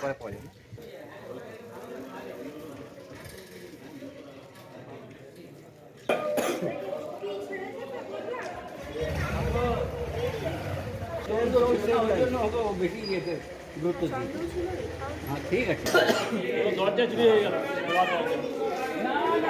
পরে পাওয়া যাবে বেশি ইয়েতে গুরুত্ব দিই হ্যাঁ ঠিক আছে দরজা চুরি হয়ে গেল চাবিগুলো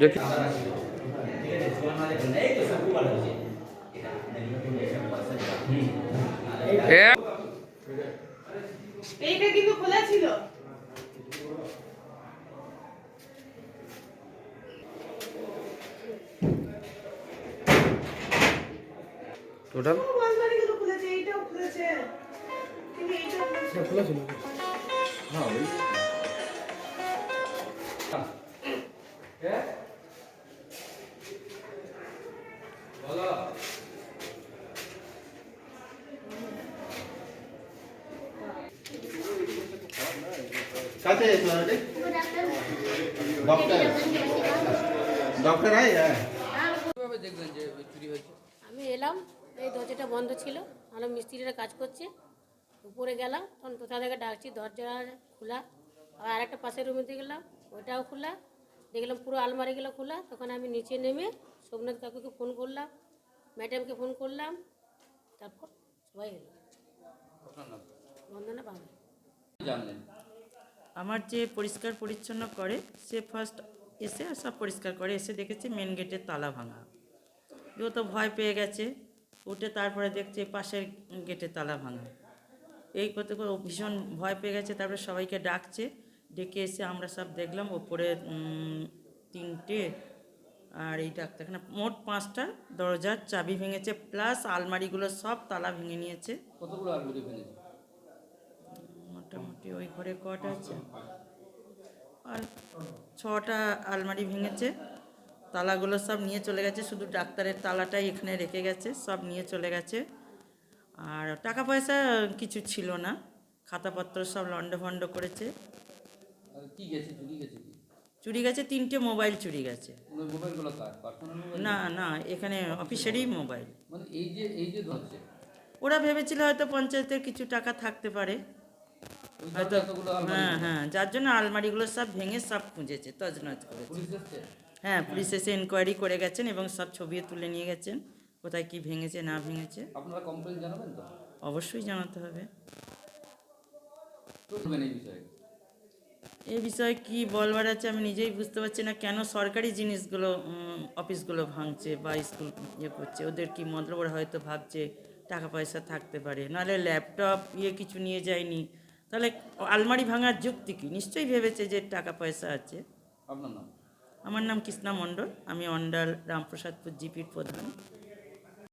দেখি। এক এইটা কিন্তু খোলা ছিল। টোটাল কিন্তু এইটাও খুলেছে কাছে येतो रे डॉक्टर डॉक्टर आहे का? আমি এলাম এই দরজাটা বন্ধ ছিল আমরা মিস্ত্রিরা কাজ করছে উপরে গেলাম তখন কোথা থেকে ডাকছি? দরজা খোলা। আবার আরেকটা পাশের রুমেতে গেলাম ওইটাও খোলা। দেখলাম পুরো আলমারিগুলো খোলা। তখন আমি নিচে নেমে সোমনাথ কাকুকে ফোন করলাম ম্যাডামকে ফোন করলাম তারপর সবাই এলো। বন্দনা বাবা। আমার যে পরিষ্কার পরিচ্ছন্ন করে সে ফার্স্ট এসে আর সব পরিষ্কার করে। এসে দেখেছে মেন গেটের তালা ভাঙা। ও তো ভয় পেয়ে গেছে। উঠে তারপরে দেখছে পাশের গেটের তালা ভাঙা। এই করতে করে ও ভীষণ ভয় পেয়ে গেছে তারপরে সবাইকে ডাকছে ডেকে এসে আমরা সব দেখলাম ওপরে তিনটে আর এই ডাক্তারখানা মোট পাঁচটা দরজার চাবি ভেঙেছে প্লাস আলমারিগুলো সব তালা ভেঙে নিয়েছে। কতগুলো আলমারি ফেলেছে মোটামুটি ওই ঘরে কটা আছে? আর ছটা আলমারি ভেঙেছে তালাগুলো সব নিয়ে চলে গেছে শুধু ডাক্তারের তালাটাই এখানে রেখে গেছে সব নিয়ে চলে গেছে। আর টাকা পয়সা কিছু ছিল না। খাতাপত্র সব লন্ডভন্ড করেছে। কি গেছে? চুরি গেছে চুরি গেছে তিনটে মোবাইল চুরি গেছে। না না এখানে অফিসেরই মোবাইল। মানে এই যে এই যে ওরা ভেবেছিল হয়তো পঞ্চায়েতের কিছু টাকা থাকতে পারে। হয়তো হ্যাঁ হ্যাঁ যার জন্য আলমারিগুলো সব ভেঙে সব খুঁজেছে তজনজ করেছে। হ্যাঁ পুলিশ এসে এনকোয়ারি করে গেছেন এবং সব ছবিও তুলে নিয়ে গেছেন। কোথায় কি ভেঙেছে না ভেঙেছে? আপনারা কমপ্লেন জানাবেন তো? অবশ্যই জানাতে হবে। এই বিষয়ে। কি বলবার আছে আমি নিজেই বুঝতে পারছি না। কেন সরকারি জিনিসগুলো অফিসগুলো ভাঙছে বা স্কুল ইয়ে করছে? ওদের কি মতলব ওরা হয়তো ভাবছে টাকা পয়সা থাকতে পারে? নাহলে ল্যাপটপ ইয়ে কিছু নিয়ে যায়নি। তাহলে আলমারি ভাঙার যুক্তি কি? নিশ্চয়ই ভেবেছে যে টাকা পয়সা আছে। আপনার নাম? আমার নাম কৃষ্ণা মণ্ডল। আমি অন্ডাল রামপ্রসাদপুর জিপির প্রধান।